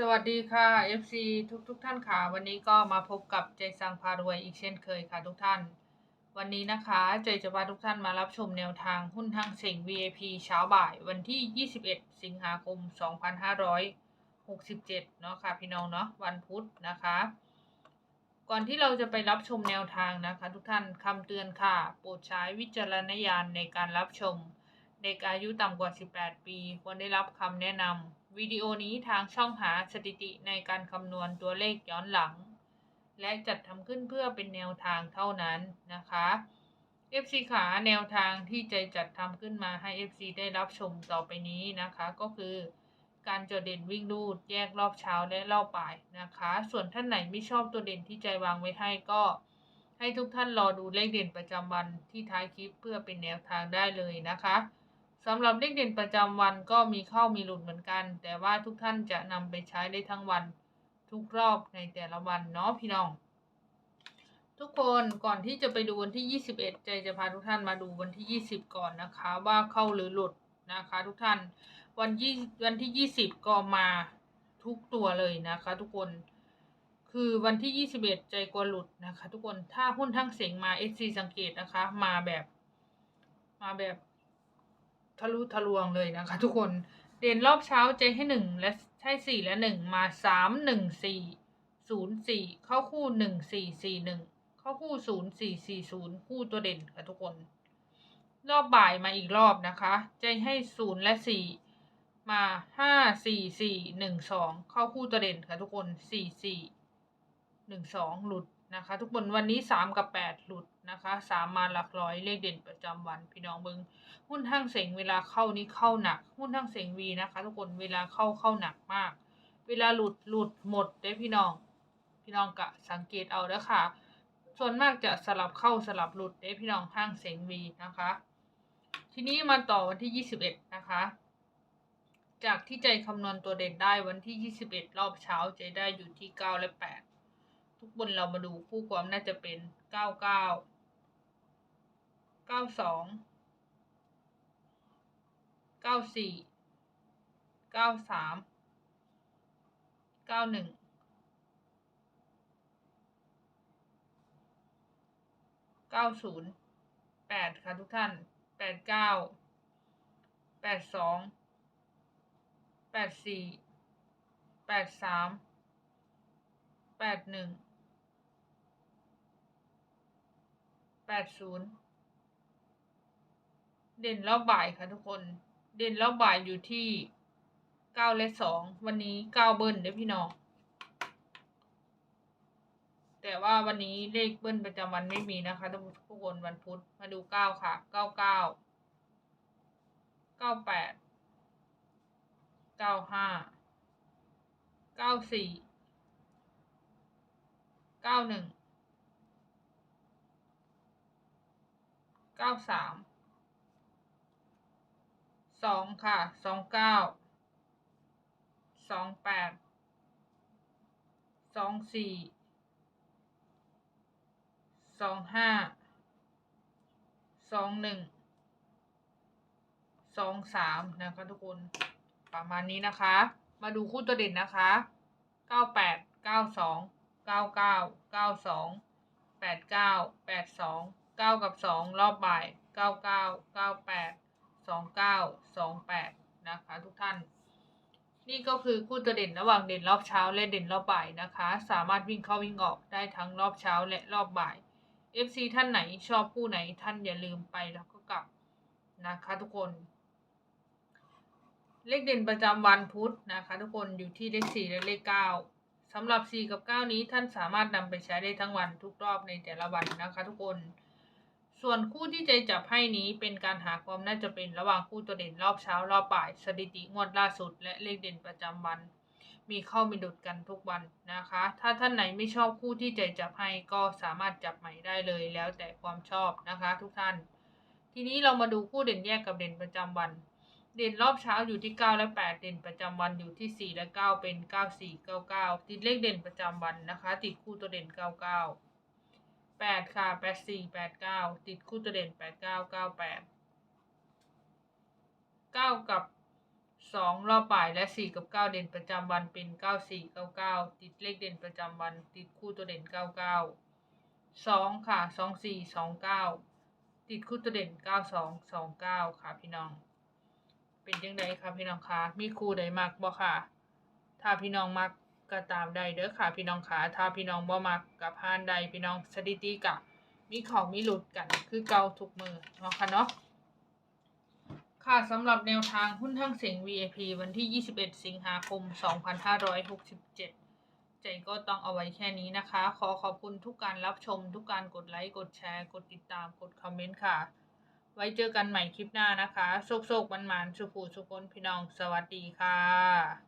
สวัสดีค่ะ FC ทุกทุกๆท่านค่ะ วันนี้ก็มาพบกับใจสังพารวยอีกเช่นเคยค่ะทุกท่าน วันนี้นะคะใจจะพาทุกท่านมารับชมแนวทางหุ้นทางเสิง VIP เช้าบ่ายวันที่ 21 สิงหาคม 2567 เนาะค่ะพี่น้องเนาะวันพุธนะคะ ก่อนที่เราจะไปรับชมแนวทางนะคะ ทุกท่านคำเตือนค่ะ โปรดใช้วิจารณญาณในการรับชม เด็กอายุต่ำกว่า 18 ปี ควรได้รับคำแนะนำ วิดีโอนี้ทางช่องหาสถิติในการคำนวณตัวเลขย้อนหลัง และจัดทำขึ้นเพื่อเป็นแนวทางเท่านั้นนะคะ FC ขาแนวทางที่ใจจัดทำขึ้นมาให้ FC ได้รับชมต่อไปนี้นะคะ ก็คือ การจดเด่นวิ่งรูดแยกรอบเช้าและรอบบ่ายนะคะ ส่วนท่านไหนไม่ชอบตัวเด่นที่ใจวางไว้ให้ก็ ให้ทุกท่านรอดูเลขเด่นประจำวันที่ท้ายคลิปเพื่อเป็นแนวทางได้เลยนะคะ สำหรับเลขเด่นประจำวันก็มีเข้ามีหลุดเหมือนกัน แต่ว่าทุกท่านจะนำไปใช้ได้ทั้งวันทุกรอบในแต่ละวันเนาะพี่น้อง ทุกคนก่อนที่จะไปดูวันที่ 21 ใจจะพาทุกท่านมาดูวันที่ 20 ก่อนนะคะ ว่าเข้าหรือหลุดนะคะ ทุกท่านวันยี่วันที่ 20 ก็มาทุกตัวเลยนะคะ ทุกคนคือวันที่ 21 ใจกลัวหลุดนะคะ ทุกคนถ้าหุ้นทั้งเสียงมา SC สังเกตนะคะ มาแบบ มาแบบ ทะลุทะลวงเลยนะคะ ทุกคนเด่นรอบเช้าใจให้หนึ่งและใช่สี่และหนึ่งมาสามหนึ่งสี่ศูนย์สี่เข้าคู่หนึ่งสี่สี่หนึ่งเข้าคู่ศูนย์สี่สี่ศูนย์คู่ตัวเด่นค่ะทุกคน รอบบ่ายมาอีกรอบนะคะ ใจให้ศูนย์และสี่มาห้าสี่สี่หนึ่งสองเข้าคู่ตัวเด่นค่ะทุกคนสี่สี่หนึ่งสองหลุด นะคะ ทุกคนวันนี้สามกับแปดหลุดนะคะสามมาหลักร้อยเลขเด่นประจำวันพี่น้องเบิงหุ้นห้างเสงเวลาเข้านี้เข้าหนัก หุ้นห้างเสงวีนะคะ ทุกคนเวลาเข้าเข้าหนักมาก เวลาหลุดหลุดหมดได้พี่น้อง พี่น้องกะสังเกตเอาเด้อค่ะ ส่วนมากจะสลับเข้าสลับหลุดได้พี่น้องห้างเสงวีนะคะ ทีนี้มาต่อวันที่ 21 นะคะ จากที่ใจคำนวณตัวเด่นได้วันที่ 21 รอบเช้าใจได้อยู่ที่ 9 และ 8 ทุกบนเรามาดูคู่ความน่าจะเป็น99 92เก้าสี่เก้าสามเก้าหนึ่งเก้าศูนย์แปดค่ะทุกท่านแปดเก้าแปดสองแปดสี่แปดสามแปดหนึ่ง แปดศูนย์เด่นรอบบ่ายค่ะทุกคน เด่นรอบบ่ายอยู่ที่เก้าและสองวันนี้เก้าเบิ้ลเด้พี่น้อง แต่ว่าวันนี้เลขเบิ้ลประจำวันไม่มีนะคะทุกคนวันพุธมาดูเก้าค่ะเก้าเก้าเก้าแปดเก้าห้าเก้าสี่เก้าหนึ่ง เก้าสามสองค่ะสองเก้าสองแปดสองสี่สองห้าสองหนึ่งสองสามนะคะทุกคนประมาณนี้นะคะ มาดูคู่ตัวเด่นนะคะเก้าแปดเก้าสองเก้าเก้าเก้าสองแปดเก้าแปดสอง เก้ากับสองรอบบ่ายเก้าเก้าเก้าแปดสองเก้าสองแปดนะคะทุกท่าน นี่ก็คือคู่ตัวเด่นระหว่างเด่นรอบเช้าและเด่นรอบบ่ายนะคะ สามารถวิ่งเข้าวิ่งออกได้ทั้งรอบเช้าและรอบบ่าย FC ท่านไหนชอบคู่ไหนท่านอย่าลืมไปแล้วก็กลับนะคะทุกคน เลขเด่นประจำวันพุธนะคะ ทุกคนอยู่ที่เลขสี่และเลขเก้าสำหรับสี่กับเก้านี้ท่านสามารถนำไปใช้ได้ทั้งวันทุกรอบในแต่ละวันนะคะ ทุกคน ส่วนคู่ที่ใจจับให้นี้เป็นการหาความน่าจะเป็นระหว่างคู่ตัวเด่นรอบเช้ารอบบ่าย สถิติงวดล่าสุด และเลขเด่นประจำวัน มีเข้ามีดุดกันทุกวันนะคะ ถ้าท่านไหนไม่ชอบคู่ที่ใจจับให้ก็สามารถจับใหม่ได้เลยแล้วแต่ความชอบนะคะ ทุกท่าน ทีนี้เรามาดูคู่เด่นแยกกับเด่นประจำวัน เด่นรอบเช้าอยู่ที่ 9 และ 8 เด่นประจำวันอยู่ที่ 4 และ 9 เป็น 9 4 9 9 ติดเลขเด่นประจำวันนะคะ ติดคู่ตัวเด่น 99 8ค่ะ8 4 8 9ติดคู่ตัวเด่น8 9 9 8 9กับสองรอบบ่ายและสี่กับเก้าเด่นประจำวันเป็นเก้าสี่เก้าเก้าติดเลขเด่นประจำวัน ติดคู่ตัวเด่นเก้าเก้าสองค่ะสองสี่สองเก้าติดคู่ตัวเด่นเก้าสองสองเก้าค่ะพี่น้อง เป็นยังไงคะพี่น้องคะมีคู่ใดมักบ่ค่ะ ถ้าพี่น้องมัก ก็ตามได้เด้อค่ะพี่น้องคะถ้าพี่น้องบ่มักกับพานใดพี่น้องสถิติกะมีเขามีหลุดกันคือเกาทุกมือเนาะค่ะเนาะค่ะสำหรับแนวทางหุ้นทั้งเสียง VIP วันที่ 21 สิงหาคม 2567 ใจก็ต้องเอาไว้แค่นี้นะคะ ขอขอบคุณทุกการรับชม ทุกการกดไลค์ กดแชร์ กดติดตาม กดคอมเมนต์ค่ะ ไว้เจอกันใหม่คลิปหน้านะคะ โชคโชคมันมันๆสุขูสุคนพี่น้อง สวัสดีค่ะ